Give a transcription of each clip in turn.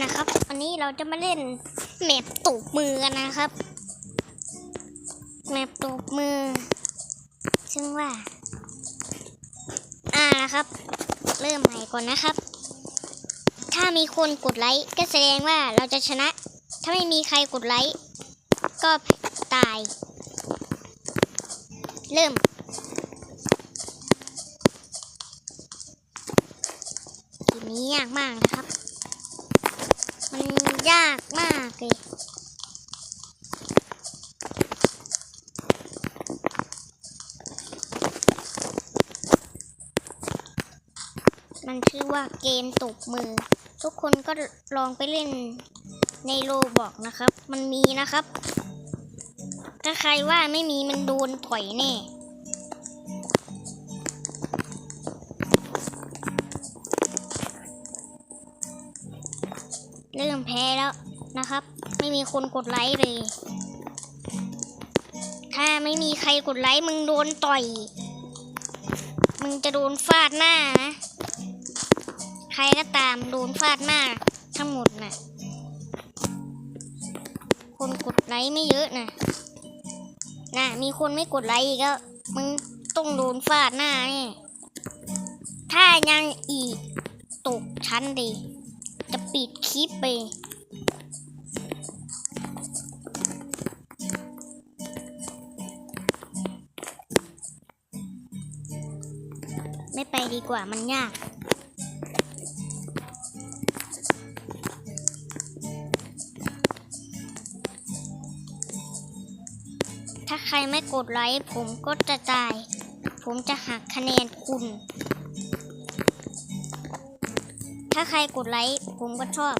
นะครับ วันนี้เราจะมาเล่นแมปตูบมือกันนะครับ แมปตูบมือ ซึ่งว่า อ่านะครับ เริ่มใหม่ก่อนนะครับ ถ้ามีคนกดไลค์ก็แสดงว่าเราจะชนะ ถ้าไม่มีใครกดไลค์ก็ตาย เริ่มเกมนี้ยากมากนะครับ ยากมากเลยมันชื่อว่าเกมตบมือ ทุกคนก็ลองไปเล่นในโลบอกนะครับ มันมีนะครับ ถ้าใครว่าไม่มีมันโดนถอยแน่ เริ่มแพ้แล้วนะครับ ไม่มีคนกดไลค์เลย ถ้าไม่มีใครกดไลค์มึงโดนต่อย มึงจะโดนฟาดหน้านะ ใครก็ตามโดนฟาดหน้าทั้งหมดน่ะ คนกดไลค์ไม่เยอะนะน่ะ มีคนไม่กดไลค์อีกก็มึงต้องโดนฟาดหน้าแน่ถ้ายังอีกตกชั้นดี จะปิดคลิปไปไม่ไปดีกว่ามันยาก ถ้าใครไม่กดไลค์ผมก็จะจ่าย ผมจะหักคะแนนคุณาใครกดไลค์ผมก็ชอบ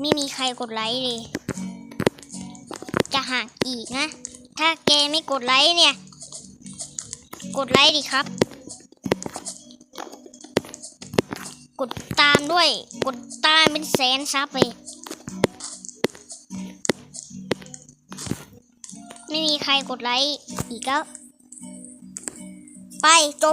ไม่มีใครกดไลค์เลย จะหักอีกนะ ถ้าแกไม่กดไลค์เนี่ย กดไลค์ดิครับ กดตามด้วย กดตามเป็นแสนซับเลยไม่มีใครกดไลค์อีกแล้ว ไปจบ